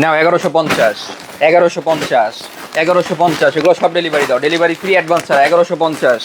নাও, এগারোশো পঞ্চাশ এগারোশো পঞ্চাশ এগারোশো পঞ্চাশ, এগুলো সব ডেলিভারি দাও। ডেলিভারি ফ্রি অ্যাডভান্স ছাড়া, এগারোশো পঞ্চাশ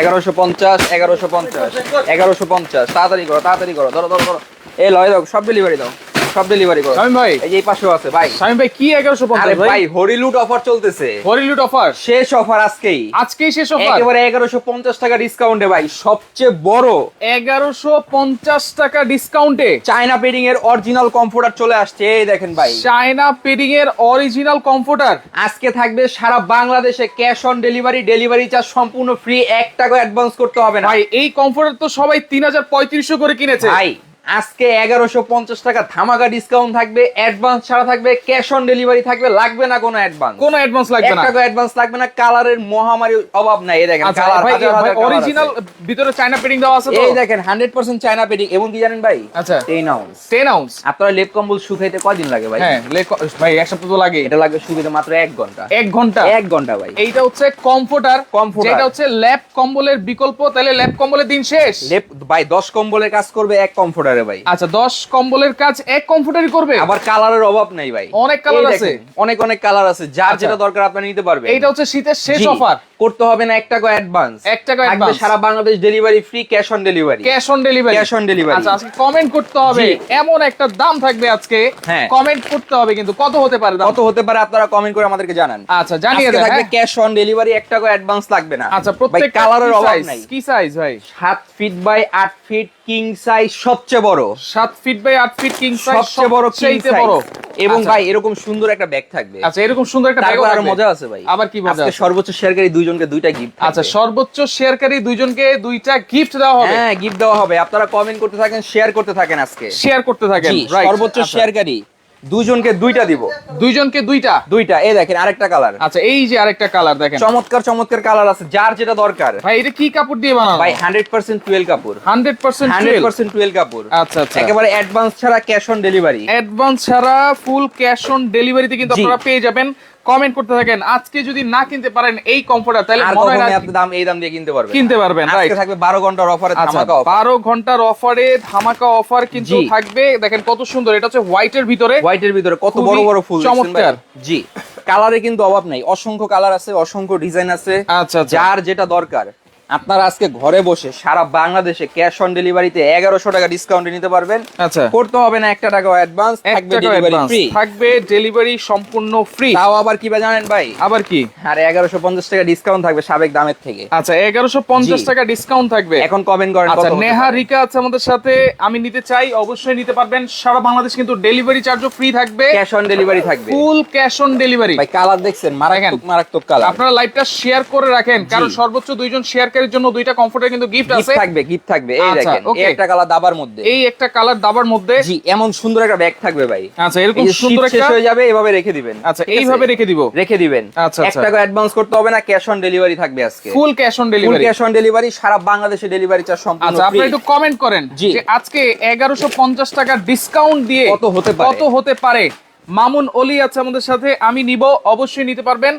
এগারোশো পঞ্চাশ এগারোশো পঞ্চাশ এগারোশো পঞ্চাশ, তাড়াতাড়ি করো তাড়াতাড়ি করো, ধরো ধরো ধরো। এ লয় দাও, সব ডেলিভারি দাও। সব ডেলিভারি করো। শামিম ভাই। এই যে পাশেও আছে ভাই। শামিম ভাই কি এগারোশো আরে ভাই? হরিলুট অফার চলতেছে। হরিলুট অফার শেষ অফার আজকেই। আজকেই শেষ অফার একেবারে এগারোশো পঞ্চাশ টাকা ডিসকাউন্টে ভাই। সবচেয়ে বড়। এগারোশো পঞ্চাশ টাকা ডিসকাউন্টে চায়না পেডিং এর অরিজিনাল কমফোর্টার চলে আসছে এই দেখেন ভাই। চায়না পেডিং এর অরিজিনাল কমফোর্টার আজকে থাকবে সারা বাংলাদেশে cash on delivery delivery charge সম্পূর্ণ ফ্রি এক টাকা অ্যাডভান্স করতে হবে না। ভাই এই কমফোর্টার তো সবাই তিন হাজার পঁয়ত্রিশশো করে কিনেছে। ভাই আজকে এগারোশো পঞ্চাশ টাকা ধামাকা ডিসকাউন্ট থাকবে অ্যাডভান্স ছাড়া থাকবে ক্যাশ অন ডেলিভারি থাকবে লাগবে না কোনো অ্যাডভান্স কোনো অ্যাডভান্স লাগবে না। টাকা অ্যাডভান্স লাগবে না কালারের মহামারী অভাব নাই এই দেখেন আচ্ছা কালার হাজার অরিজিনাল ভিতরে চায়না পেডিং দেওয়া আছে এই দেখেন হান্ড্রেড পার্সেন্ট চায়না পেডিং এবং কি জানেন ভাই? আচ্ছা। টেন আউন্স টেন আউন্স আপনারা লেপ কম্বল শুকাইতে কয়দিন লাগে ভাই? হ্যাঁ লে- ভাই এক সপ্তাহ তো লাগে। এটা লাগবে শুকাইতে মাত্র এক ঘণ্টা। এক ঘণ্টা? এক ঘণ্টা ভাই। এইটা হচ্ছে কমফোর্টার Comforter। যেটা হচ্ছে ল্যাপ কম্বলের বিকল্প তাহলে ল্যাপ কম্বলের দিন শেষ। লেপ ভাই দশ কম্বলের কাজ করবে এক কমফোর্টারে ভাই। আচ্ছা দশ কম্বলের কাজ এক কমফোর্টারই করবে? আবার কালারের অভাব নাই ভাই। অনেক এই আছে। অনেক অনেক কালার আছে। যার আচ্ছা। যেটা দরকার আপনি নিতে পারবেন। এইটা হচ্ছে শীতের শেষ অফার করতে হবে না এক টাকা অ্যাডভান্স এক টাকা advance। Sara Bangladesh delivery free cash on delivery cash on delivery Cash on delivery। আচ্ছা আজকে কমেন্ট করতে হবে। এমন একটা দাম থাকবে আজকে। হ্যাঁ। কমেন্ট করতে হবে কিন্তু। কত হতে পারে কত হতে পারে আপনারা কমেন্ট করে আমাদেরকে জানান। আচ্ছা জানিয়ে দেন থাকবে হ্যাঁ? ক্যাশ অন ডেলিভারি এক টাকা অ্যাডভান্স লাগবে না। আচ্ছা প্রত্যেক কালারের অভাব নাই। কি সাইজ ভাই? সাত ফিট বাই আট ফিট কিং সাইজ সবচেয়ে বড়? সাত ফিট বাই আট ফিট কিং সাইজ সবচেয়ে বড় কিং বড়। এবং আচ্ছা। ভাই এরকম সুন্দর একটা ব্যাগ থাকবে। আচ্ছা এরকম সুন্দর একটা ব্যাগ আরও মজা আছে ভাই। আবার কি মজা আজকে আছে? সর্বোচ্চ শেয়ারকারী দুইজনকে দুইটা গিফট আচ্ছা সর্বোচ্চ শেয়ারকারী দুইজনকে দুইটা গিফট দেওয়া হবে। হ্যাঁ গিফট দেওয়া হবে। আপনারা কমেন্ট করতে থাকেন শেয়ার করতে থাকেন আজকে। শেয়ার করতে থাকেন সর্বোচ্চ আচ্ছা। শেয়ারকারী দুইজনকে দুইটা দিব। দুইজনকে দুইটা? দুইটা এই দেখেন আরেকটা কালার আচ্ছা এই যে আরেকটা কালার দেখেন। চমৎকার চমৎকার কালার আছে যার যেটা দরকার। ভাই এটা কি কাপড় দিয়ে বানানো? ভাই হান্ড্রেড পার্সেন্ট টুয়েল কাপড়। Hundred percent hundred percent twill কাপড়। আচ্ছা আচ্ছা। একেবারে অ্যাডভান্স ছাড়া ক্যাশ অন ডেলিভারি অ্যাডভান্স ছাড়া ফুল ক্যাশ অন ডেলিভারিতে কিন্তু। আপনারা পেয়ে যাবেন কমেন্ট করতে থাকেন আজকে যদি না কিনতে পারেন এই কমফোর্টার তাহলে মনে হয় আপনি দাম এই দাম দিয়ে কিনতে পারবেন কিনতে পারবেন আজকে থাকবে বারো ঘণ্টার অফারে আচ্ছা ধামাকা অফার বারো ঘণ্টার অফারে ধামাকা অফার কিন্তু থাকবে। দেখেন কত সুন্দর এটা হচ্ছে হোয়াইটের ভিতরে। হোয়াইটের ভিতরে কত বড় বড় ফুল? চমৎকার। জি কালারে কিন্তু অভাব নাই। অসংখ্য কালার আছে অসংখ্য ডিজাইন আছে। আচ্ছা আচ্ছা। যার যেটা দরকার। আপনারা আজকে ঘরে বসে সারা বাংলাদেশে ক্যাশ অন ডেলিভারিতে এগারোশো টাকা ডিসকাউন্টে নিতে পারবেন। আচ্ছা। করতে হবে না একটা টাকা অ্যাডভান্স থাকবে ডেলিভারি ফ্রি থাকবে ডেলিভারি সম্পূর্ণ ফ্রি তাও আবার কি বা জানেন ভাই? আবার কি? আর এগারোশো পঞ্চাশ টাকা ডিসকাউন্ট থাকবে সাবেক দামের থেকে। আচ্ছা এগারোশো পঞ্চাশ টাকা ডিসকাউন্ট থাকবে। এখন কমেন্ট করেন আচ্ছা নেহা রিকা আছে আমাদের সাথে। আমি নিতে চাই অবশ্যই নিতে পারবেন। সারা বাংলাদেশ কিন্তু ডেলিভারি চার্জও ফ্রি থাকবে। ক্যাশ অন ডেলিভারি থাকবে। ফুল ক্যাশ অন ডেলিভারি ভাই কালার দেখছেন মারাত্মক মারাত্মক কালার আপনারা লাইভটা শেয়ার করে রাখেন কারণ সর্বোচ্চ দুইজন শেয়ারকারীর জন্য দুইটা কমফোর্টের কিন্তু গিফট আছে। থাকবে গিফট থাকবে। এই আচ্ছা, দেখেন এই একটা কালার দাবার মধ্যে। এই একটা কালার দাবার মধ্যে। জি এমন সুন্দর একটা ব্যাগ থাকবে ভাই। আচ্ছা এরকম সুন্দর শীত শেষ হয়ে যাবে এভাবে রেখে দিবেন। আচ্ছা এইভাবে রেখে দিব। রেখে দিবেন। আচ্ছা, এক আচ্ছা। টাকা অ্যাডভান্স করতে হবে না ক্যাশ অন ডেলিভারি থাকবে আজকে। Full cash on delivery full cash on delivery সারা বাংলাদেশে ডেলিভারি চার্জ সম্পূর্ণ আচ্ছা ফ্রি আপনারা একটু কমেন্ট করেন যে আজকে এগারোশো পঞ্চাশ টাকা ডিসকাউন্ট দিয়ে কত হতে পারে? কত হতে পারে? মামুন অলি আছে আমাদের সাথে আমি নিব অবশ্যই নিতে পারবেন।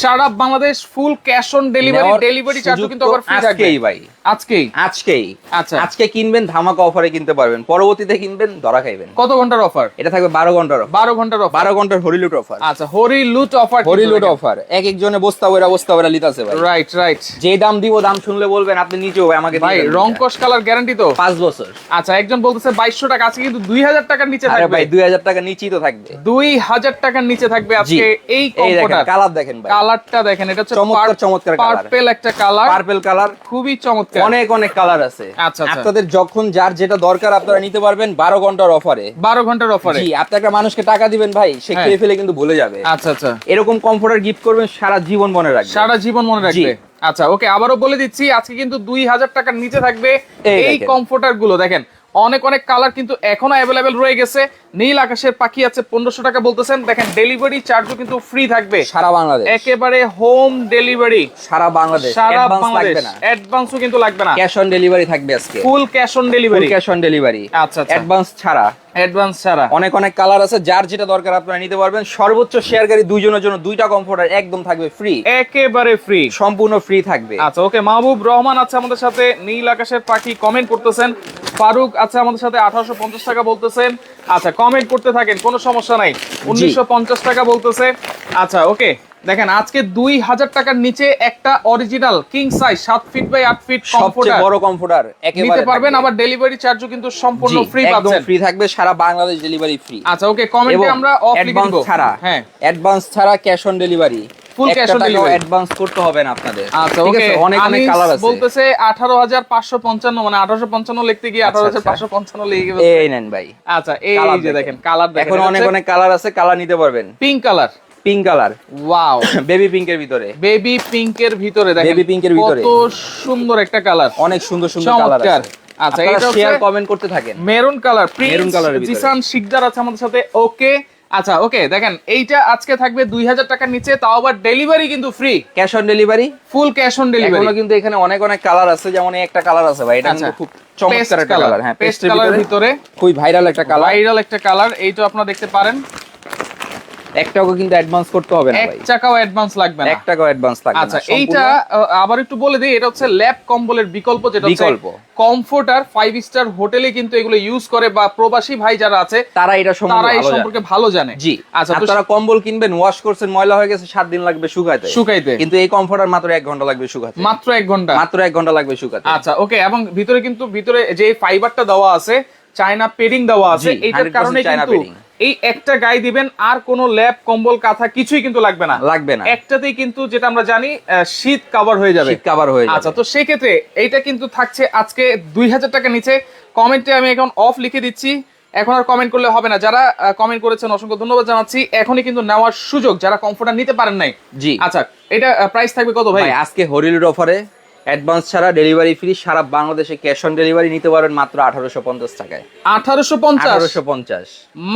সারা Bangladesh full cash on delivery delivery চার্জও কিন্তু আবার ফ্রি থাকবে। ভাই। আজকেই? আজকেই। আচ্ছা। আজকে কিনবেন ধামাকা অফারে কিনতে পারবেন। পরবর্তীতে কিনবেন ধরা খাইবেন কত ঘণ্টার অফার এটা থাকবে বারো ঘণ্টার বারো ঘণ্টার বারো ঘণ্টার হরিলুট অফার আচ্ছা হরি লুট অফার হরিলুট অফার এক একজনে বস্তা বইরা বস্তা বইরা লিতাছে ভাই। রাইট রাইট যে দাম দিব দাম শুনলে বলবেন আপনি নিচেও ভাই আমাকে ভাই রং কস কালার গ্যারান্টি তো? পাঁচ বছর। আচ্ছা একজন বলতেছে বাইশশো টাকা আজকে কিন্তু দুই হাজার টাকার নিচে থাকবে। ভাই দুই হাজার টাকা নিচেই তো থাকবে। দুই হাজার টাকার নিচে থাকবে আজকে এই এই কালার দেখেন কালারটা দেখেন এটা হচ্ছে চমৎকার চমৎকার পার্পেল একটা কালার পার্পল কালার খুবই চমৎকার। অনেক অনেক কালার আছে। আচ্ছা, আচ্ছা। আপনাদের যখন যার যেটা দরকার আপনারা নিতে পারবেন বারো ঘণ্টার অফারে বারো ঘণ্টার অফারে আপনি একটা মানুষকে টাকা দিবেন ভাই সে হ্যাঁ। খেয়ে ফেলে কিন্তু ভুলে যাবে। আচ্ছা আচ্ছা। এরকম কমফোর্টার গিফট করবেন সারা জীবন মনে রাখবে। সারা জীবন মনে রাখবে। আচ্ছা ওকে আবারও বলে দিচ্ছি আজকে কিন্তু দুই হাজার টাকার নিচে থাকবে এই কমফোর্টারগুলো। দেখেন অনেক অনেক কালার কিন্তু এখনও অ্যাভেলেবেল রয়ে গেছে। নীল আকাশের পাখি আছে পনেরোশো টাকা বলতেছেন। দেখেন ডেলিভারি চার্জও কিন্তু ফ্রি থাকবে। সারা বাংলাদেশ। একেবারে হোম ডেলিভারি সারা বাংলাদেশ। সারা বাংলাদেশ। অ্যাডভান্সও কিন্তু লাগবে না। ক্যাশ অন ডেলিভারি থাকবে আজকে। Full cash on delivery cash on delivery আচ্ছা, আচ্ছা। অ্যাডভান্স ছাড়া। অ্যাডভান্স ছাড়া। অনেক অনেক কালার আছে যার যেটা দরকার আপনারা নিতে পারবেন। সর্বোচ্চ শেয়ারকারী দুইজনের জন্য দুইটা কমফোর্টার একদম থাকবে ফ্রি একেবারে ফ্রি সম্পূর্ণ ফ্রি থাকবে। আচ্ছা ওকে মাহবুব রহমান আছে আমাদের সাথে নীল আকাশের পাখি কমেন্ট করতেছেন। ফারুক আছে আমাদের সাথে আঠারোশো পঞ্চাশ টাকা বলতেছেন। আচ্ছা কমেন্ট করতে থাকেন কোনো সমস্যা নাই। উনিশশো পঞ্চাশ টাকা বলতেছে। আচ্ছা ওকে দেখেন আজকে দুই হাজার টাকার নিচে একটা অরিজিনাল কিং সাইজ সাত ফিট বাই আট ফিট সবচেয়ে কমফোর্টার বড় কমফোর্টার নিতে পারবেন। আবার ডেলিভারি চার্জও কিন্তু সম্পূর্ণ ফ্রি পাচ্ছেন ফ্রি থাকবে সারা বাংলাদেশ ডেলিভারি ফ্রি আচ্ছা ওকে কমেন্টে আমরা অফ লিখে দিব। ছাড়া হ্যাঁ। অ্যাডভান্স ছাড়া cash on delivery Full cash on delivery। Advance করতে হবে না আপনাদের। আচ্ছা ওকে অনেক অনেক কালার আছে। বলতেছে আঠারো হাজার পাঁচশো পঞ্চান্ন মানে আঠারোশো পঞ্চান্ন লিখতে গিয়ে আচ্ছা, আঠারো হাজার আচ্ছা। পাঁচশো পঞ্চান্ন লিখে গেছে। এই নেন ভাই। আচ্ছা এই যে দেখেন। কালার দেখেন। এখন অনেক অনেক কালার আছে কালার নিতে পারবেন। Pink colour pink colour wow baby পিঙ্কের ভিতরে। বেবি পিঙ্কের ভিতরে দেখেন pink এর ভিতরে। কত সুন্দর একটা কালার অনেক সুন্দর সুন্দর কালার আছে। আচ্ছা এটা শেয়ার কমেন্ট করতে থাকেন। মেরুন কালার colour ভিতরে। জিসান শিকদার আছে আমাদের সাথে। ওকে আচ্ছা ওকে দেখেন এইটা আজকে থাকবে দুই হাজার টাকার নিচে তাও আবার ডেলিভারি কিন্তু free cash on delivery full cash on এখনও ডেলিভারি কিন্তু এখানে অনেক অনেক কালার আছে যেমন একটা কালার আছে ভাই। এটা আচ্ছা কিন্তু খুব চমৎকার একটা কালার হ্যাঁ পেস্ট ভিতরে ভিতরে। খুবই ভাইরাল একটা কালার ভাইরাল একটা কালার এইটা আপনারা দেখতে পারেন। একটাও কিন্তু অ্যাডভান্স করতে হবে না এক টাকাও অ্যাডভান্স লাগবে না। এক টাকাও অ্যাডভান্স লাগবে আচ্ছা এইটা আবার একটু বলে দিই এটা হচ্ছে ল্যাব কম্বলের বিকল্প যেটা বিকল্প। কমফোর্টার ফাইভ স্টার হোটেলে কিন্তু এগুলো ইউজ করে বা প্রবাসী ভাই যারা আছে তারা এটা তারা সম্পর্কে এই ভালো জানে। সম্পর্কে ভালো জানে। জি। আচ্ছা তো আপনারা কম্বল কিনবেন ওয়াশ করছেন ময়লা হয়ে গেছে সাত দিন লাগবে শুকাতে শুকাইতে। কিন্তু এই কমফোর্টার মাত্র এক ঘণ্টা লাগবে শুকাতে। মাত্র এক ঘণ্টা? মাত্র এক ঘণ্টা লাগবে শুকাতে। আচ্ছা ওকে এবং ভিতরে কিন্তু ভিতরে যে ফাইবারটা দেওয়া আছে চায়না পেডিং দেওয়া আছে এইটার কারণে কিন্তু এই একটা গায়ে দিবেন আর কোনো ল্যাব কম্বল কাঁথা কিছুই কিন্তু লাগবে না। লাগবে না। একটাতেই কিন্তু যেটা আমরা জানি শীত কভার হয়ে যাবে। শীত কাবার হয়ে আচ্ছা তো সেই ক্ষেত্রে এইটা কিন্তু থাকছে আজকে দুই হাজার টাকা নিচে। কমেন্টে আমি এখন অফ লিখে দিচ্ছি। এখন আর কমেন্ট করলে হবে না। যারা কমেন্ট করেছেন অসংখ্য ধন্যবাদ জানাচ্ছি। এখনই কিন্তু নেওয়ার সুযোগ যারা কমফোর্টার নিতে পারেন নাই। জি। আচ্ছা এটা প্রাইস থাকবে কত ভাই? ভাই আজকে হরিলুর অফারে অ্যাডভান্স ছাড়া ডেলিভারি ফ্রি সারা বাংলাদেশে ক্যাশ অন ডেলিভারি নিতে পারবেন মাত্র আঠারোশো পঞ্চাশ টাকায়। আঠারোশো পঞ্চাশ? আঠারোশো পঞ্চাশ।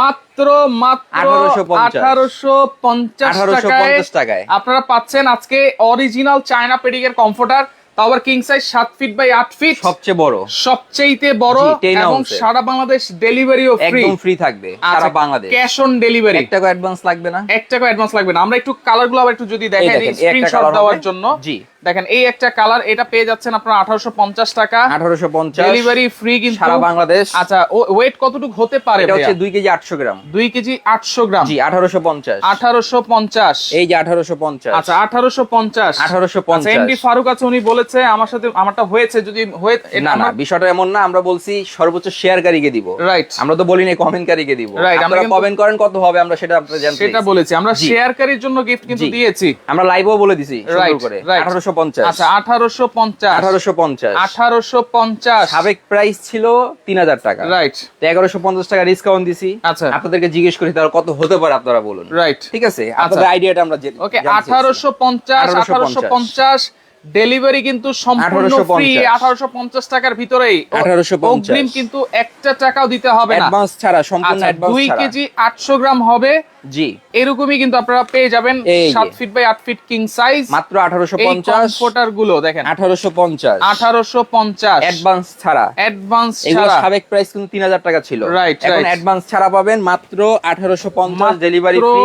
মাত্র মাত্র 1850 আঠারোশো পঞ্চাশ 1850 টাকায়। আপনারা পাচ্ছেন আজকে অরিজিনাল চায়না পেডিং এর কমফোর্টার তাও আবার কিং সাইজ সাত ফিট বাই আট ফিট সবচেয়ে বড়। সবচেয়ে বড় এবং সারা বাংলাদেশ ডেলিভারিও ফ্রি একদম ফ্রি থাকবে সারা বাংলাদেশ। ক্যাশ অন ডেলিভারি এক টাকা অ্যাডভান্স লাগবে না? এক টাকা অ্যাডভান্স লাগবে না। আমরা একটু কালারগুলো আবার একটু যদি দেখাই দিই স্ক্রিনশট দেওয়ার জন্য। জি। দেখেন এই একটা কালার এটা পেয়ে যাচ্ছেন আপনারা আঠারোশো পঞ্চাশ টাকা। আঠারোশো পঞ্চাশ ডেলিভারি ফ্রি কিন্তু সারা বাংলাদেশ। আচ্ছা ওয়েট কতটুকু হতে পারে এটা হচ্ছে? দুই কেজি আটশো গ্রাম। দুই কেজি আটশো গ্রাম। জি আঠারোশো পঞ্চাশ। আঠারোশো পঞ্চাশ। এই যে আঠারোশো পঞ্চাশ। আচ্ছা আঠারোশো পঞ্চাশ। আঠারোশো আচ্ছা পঞ্চাশ এমডি ফারুক আছে উনি বলেছে আমার সাথে আমারটা হয়েছে যদি হয়ে না না বিষয়টা এমন না আমরা বলছি সর্বোচ্চ শেয়ার শেয়ারকারীকে দিব। রাইট আমরা তো বলি না কমেন্টকারীকে দিব। Right, আমরা কমেন্ট করেন কত হবে আমরা সেটা আপনারা জানতে সেটা বলেছি। আমরা জি। শেয়ারকারীর জন্য গিফট কিন্তু দিয়েছি। আমরা লাইভও বলে দিছি Right, করে। right. আঠারোশো পঞ্চাশ। আচ্ছা আঠারোশো পঞ্চাশ। আঠারোশো পঞ্চাশ। আঠারোশো পঞ্চাশ। সাবেক প্রাইস ছিল তিন হাজার টাকা। রাইট তো এগারোশো পঞ্চাশ টাকা ডিসকাউন্ট দিছি। আচ্ছা। আপনাদেরকে জিজ্ঞেস করি তাহলে কত হতে পারে আপনারা বলুন। রাইট ঠিক আছে? আপনাদের আইডিয়াটা আমরা ওকে আঠারোশো পঞ্চাশ আঠারোশো পঞ্চাশ। ডেলিভারি কিন্তু সম্পূর্ণ ফ্রি আঠারোশো পঞ্চাশ। টাকার ভিতরেই। ও- 1850 অগ্রিম কিন্তু একটা টাকাও দিতে হবে না। অ্যাডভান্স ছাড়া সম্পূর্ণ আচ্ছা অ্যাডভান্স দুই ছাড়া। কেজি আটশো গ্রাম হবে। জি। এরকমই কিন্তু আপনারা পেয়ে যাবেন সাত ফিট বাই আট ফিট কিং সাইজ মাত্র আঠারোশো পঞ্চাশ। কমফোর্টারগুলো দেখেন। আঠারোশো পঞ্চাশ। আঠারোশো পঞ্চাশ। অ্যাডভান্স ছাড়া। অ্যাডভান্স এগুলো ছাড়া। সাবেক প্রাইস কিন্তু তিন হাজার টাকা ছিল। Right, এখন অ্যাডভান্স ছাড়া পাবেন মাত্র আঠারোশো পঞ্চাশ delivery free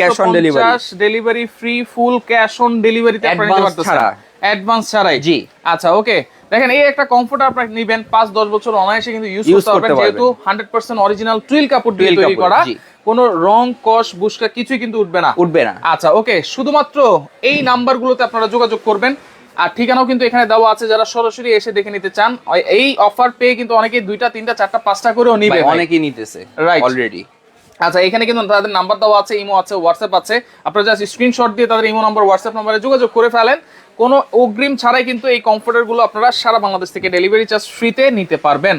cash on delivery delivery free full cash on ডেলিভারিতে আপনারা নিতে পারতেছেন। ছাড়া। অ্যাডভান্স ছাড়াই। জি। আচ্ছা ওকে। দেখেন এই একটা কমফোর্ট আপনারা নিবেন পাঁচ দশ বছর অনায়াসে কিন্তু ইউজ করতে পারবেন যেহেতু হান্ড্রেড পার্সেন্ট অরিজিনাল টুইল কাপড় দিয়ে তৈরি করা। কোনো রং কস বুসকা কিছুই কিন্তু উঠবে না। উঠবে না। আচ্ছা ওকে। শুধুমাত্র এই নাম্বারগুলোতে আপনারা যোগাযোগ করবেন। আর ঠিকানাও কিন্তু এখানে দেওয়া আছে যারা সরাসরি এসে দেখে নিতে চান। এই অফার পেয়ে কিন্তু অনেকে দুইটা তিনটা চারটা পাঁচটা করেও নিবে। অনেকেই নিতেছে রাইট অলরেডি আচ্ছা এখানে কিন্তু তাদের নাম্বার দেওয়া আছে, ইমো আছে হোয়াটসঅ্যাপ আছে। আপনারা জাস্ট স্ক্রিনশট দিয়ে তাদের ইমো নাম্বার হোয়াটসঅ্যাপ নাম্বারে যোগাযোগ করে ফেলেন। কোনো অগ্রিম ছাড়াই কিন্তু এই কমফোর্টারগুলো আপনারা সারা বাংলাদেশ থেকে ডেলিভারি চার্জ ফ্রিতে নিতে পারবেন।